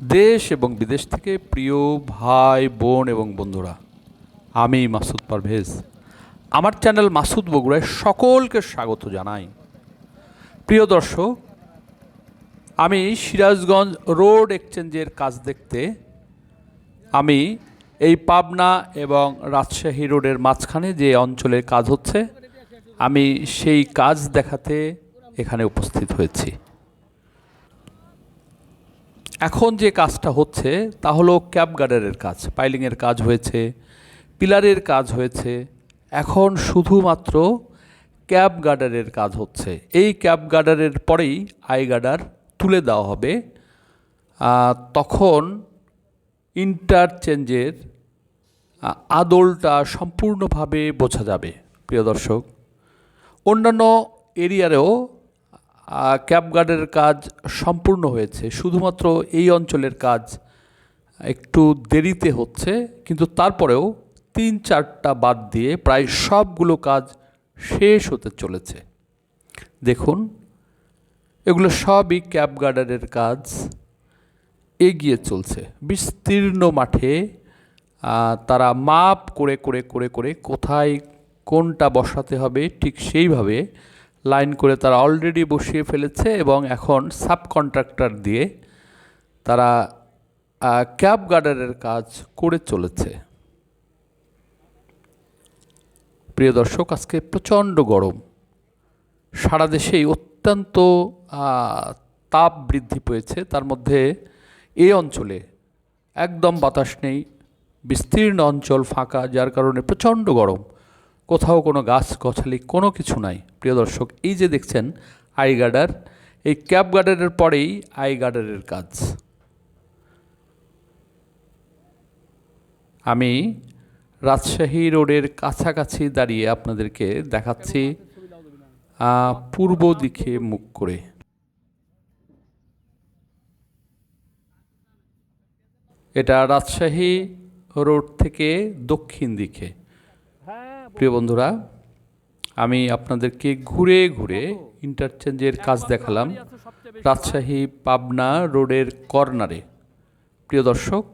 দেশ এবং বিদেশ থেকে প্রিয় ভাই, বোন এবং বন্ধুরা, আমি মাসুদ পারভেজ। আমার চ্যানেল মাসুদ বগুড়ায় সকলকে স্বাগত জানাই। প্রিয় দর্শক, আমি সিরাজগঞ্জ রোড এক্সচেঞ্জের কাজ দেখতে, আমি এই পাবনা এবং রাজশাহী রোডের মাঝখানে যে অঞ্চলের কাজ হচ্ছে, আমি সেই কাজ দেখাতে এখানে উপস্থিত হয়েছি। এখন যে কাজটা হচ্ছে, তা হলো ক্যাব গার্ডারের কাজ, পাইলিংয়ের কাজ হয়েছে, পিলারের কাজ হয়েছে, এখন শুধুমাত্র ক্যাব গার্ডারের কাজ হচ্ছে। এই ক্যাব গার্ডারের পরেই আই গার্ডার তুলে দেওয়া হবে। তখন ইন্টারচেঞ্জের আদলটা সম্পূর্ণভাবে বোঝা যাবে, প্রিয় দর্শক। অন্যান্য এরিয়ারেও আহ, ক্যাব গার্ডের কাজ সম্পূর্ণ হয়েছে। শুধুমাত্র এই অঞ্চলের কাজ একটু দেরিতে হচ্ছে কিন্তু তারপরেও তিন চারটা বাদ দিয়ে প্রায় সবগুলো কাজ শেষ হতে চলেছে। দেখুন এগুলো সবই ক্যাব গার্ডারের কাজ এগিয়ে চলছে। বিস্তীর্ণ মাঠে তারা মাপ করে করে করে করে কোথায় কোনটা বসাতে হবে ঠিক সেইভাবে লাইন করে তারা অলরেডি বসিয়ে ফেলেছে এবং এখন সাব কন্ট্রাক্টর দিয়ে তারা ক্যাব গার্ডারের কাজ করে চলেছে। প্রিয় দর্শক, আজকে প্রচণ্ড গরম। সারা দেশেই অত্যন্ত তাপ বৃদ্ধি পেয়েছে। তার মধ্যে এই অঞ্চলে একদম বাতাস নেই, বিস্তীর্ণ অঞ্চল ফাঁকা, যার কারণে প্রচণ্ড গরম। কোথাও কোনো গাছ, গছালি, কোনো কিছু নাই। প্রিয় দর্শক, এই যে দেখছেন, আই গার্ডার, এই ক্যাব গার্ডারের পরেই আই গার্ডারের কাজ। আমি রাজশাহী রোডের কাছাকাছি দাঁড়িয়ে আপনাদেরকে দেখাচ্ছি পূর্ব দিকে মুখ করে। এটা রাজশাহী রোড থেকে দক্ষিণ দিকে। প্রিয় বন্ধুরা, আমি আপনাদেরকে ঘুরে ঘুরে ইন্টারচেঞ্জের কাজ দেখালাম রাজশাহী পাবনা রোডের কর্নারে। প্রিয় দর্শক,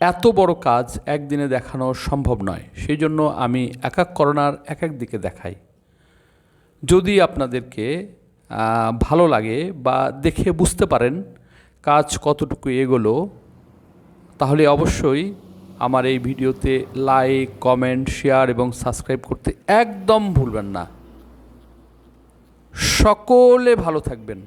এত বড় কাজ একদিনে দেখানো সম্ভব নয়, সেই জন্য আমি এক এক কর্নার এক এক দিকে দেখাই। যদি আপনাদেরকে ভালো লাগে বা দেখে বুঝতে পারেন কাজ কতটুকু এগোলো, তাহলে অবশ্যই আমার এই ভিডিওতে লাইক কমেন্ট শেয়ার এবং সাবস্ক্রাইব করতে একদম ভুলবেন না। সকলে ভালো থাকবেন।